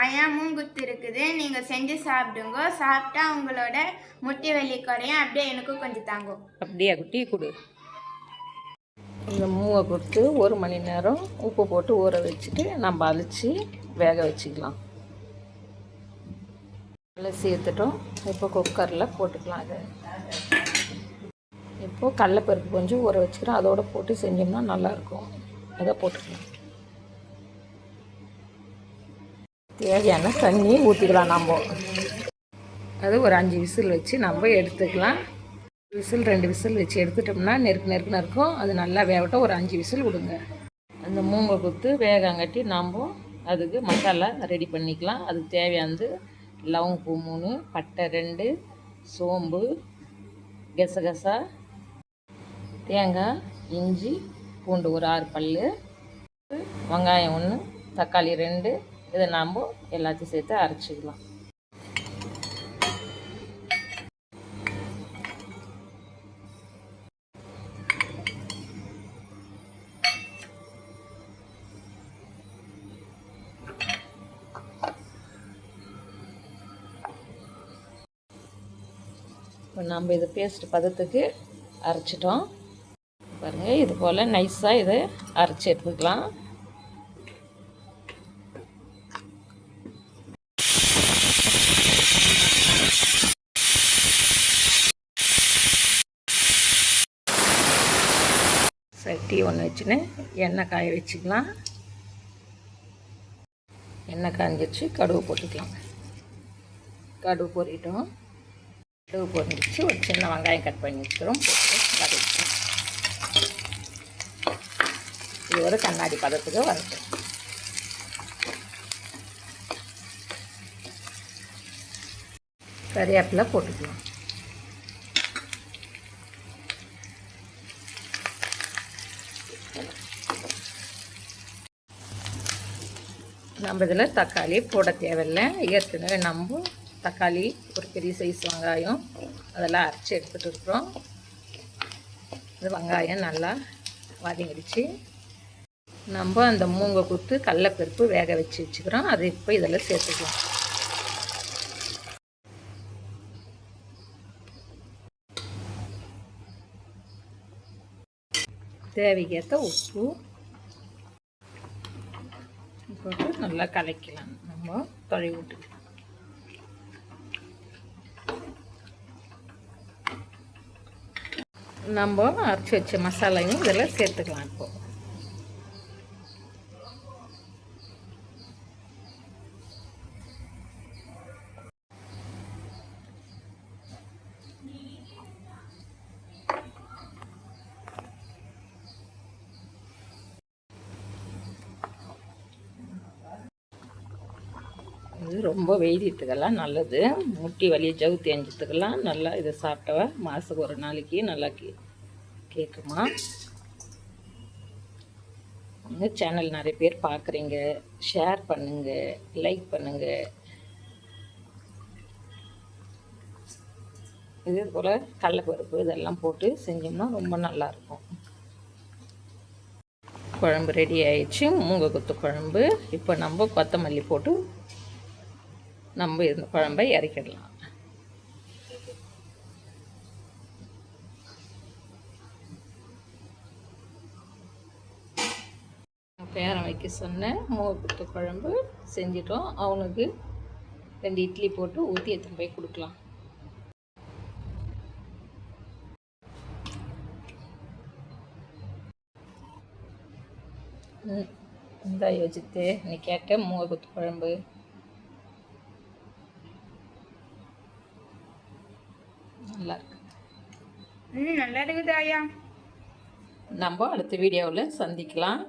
ஆயா மூங்குத்து இருக்குது நீங்கள் செஞ்சு சாப்பிடுங்க. சாப்பிட்டா உங்களோட முட்டி வலி குறையும். அப்படியே எனக்கும் கொஞ்சம் தாங்கும் அப்படியே குட்டி? கொடு. இந்த மூவை கொடுத்து ஒரு மணி நேரம் உப்பு போட்டு ஊற வச்சுட்டு நம்ம அழிச்சு வேக வச்சுக்கலாம். நல்லா சேர்த்துட்டோம். இப்போ குக்கரில் போட்டுக்கலாம் அதை இப்போது கடலப்பருப்பு கொஞ்சம் ஊற வச்சுக்கிறோம். அதோட போட்டு செஞ்சோம்னா நல்லாயிருக்கும் அதை போட்டுக்கலாம். தேவையான தண்ணி ஊற்றிக்கலாம் நம்ம. அது ஒரு அஞ்சு விசில் வச்சு நம்ம எடுத்துக்கலாம். விசில் ரெண்டு விசில் வச்சு எடுத்துட்டோம்னா நெருக்கு நெருக்குன்னு இருக்கும். அது நல்லா வேகட்டும் ஒரு அஞ்சு விசில் விடுங்க. அந்த மூங்கை குத்து வேகங்காட்டி நம்ம அதுக்கு மசாலா ரெடி பண்ணிக்கலாம். அதுக்கு தேவையானது லவங்கு மூணு பட்டை ரெண்டு சோம்பு கசகசா தேங்காய் இஞ்சி பூண்டு ஒரு ஆறு பல் வெங்காயம் ஒன்று தக்காளி ரெண்டு இதை நாம் எல்லாத்தையும் சேர்த்து அரைச்சிக்கலாம். இப்போ நம்ம இது பேஸ்ட் பதத்துக்கு அரைச்சிட்டோம். பாருங்கள் இது போல் நைஸாக இதை அரைச்சி எடுத்துக்கலாம். சட்டி ஒன்று வச்சுன்னு எண்ணெய் காய வச்சுக்கலாம். எண்ணெய் காஞ்சிச்சு கடுகு போட்டுக்கலாம். கடுகு பொறிட்டோம் கடுகு பொரிஞ்சிச்சு ஒரு சின்ன வெங்காயம் கட் பண்ணி வச்சுக்கிறோம் போட்டு வதக்கிட்டோம் இது ஒரு கண்ணாடி பதத்துக்கு வரட்டும். கறிவேப்பிலை போட்டுக்கலாம். நம்ம இதில் தக்காளி போட தேவையில்லை. ஏற்கனவே நம்ம தக்காளி ஒரு பெரிய சைஸ் வெங்காயம் அதெல்லாம் அரைச்சி எடுத்துகிட்டு இருக்கிறோம். இந்த வெங்காயம் நல்லா வதங்கிடுச்சு. நம்ம அந்த மூங்கை குத்து கடலப்பருப்பு வேக வச்சு வச்சுக்கிறோம். அதை இப்போ இதில் சேர்த்துக்கலாம். தேவைக்கேற்ற உப்பு போட்டு நல்லா கலக்கலாம். நம்ம தொலை விட்டு நம்ம அரைச்சி வச்ச மசாலையும் இதில் சேர்த்துக்கலாம் இப்போ. இது ரொம்ப வெயிலியத்துக்கெல்லாம் நல்லது. முட்டி வலி ஜவுத்தி அஞ்சத்துக்கெல்லாம் நல்லா இதை சாப்பிட்டவ மாதத்துக்கு ஒரு நாளைக்கு நல்லா கே கேட்குமா எங்கள் சேனல் நிறைய பேர் பார்க்குறீங்க ஷேர் பண்ணுங்கள் லைக் பண்ணுங்கள் இதே போல் கடலப்பருப்பு இதெல்லாம் போட்டு செஞ்சோம்னா ரொம்ப நல்லாயிருக்கும். குழம்பு ரெடி ஆயிடுச்சு. மூங்க கொத்து குழம்பு. இப்போ நம்ம கொத்தமல்லி போட்டு நம்ம இந்த குழம்பை இறக்கிடலாம். பேரன் வைக்க சொன்னேன் மூவக்குத்து குழம்பு செஞ்சிட்டோம். அவனுக்கு ரெண்டு இட்லி போட்டு ஊற்றி எடுத்துன்னு போய் கொடுக்கலாம். ம், இந்தா யோசித்து நீ கேட்ட மூவக்குத்து குழம்பு. நல்லா இருக்கு ம் நல்லா இருக்குது ஆயா நம்ம அடுத்த வீடியோவில் சந்திக்கலாம்.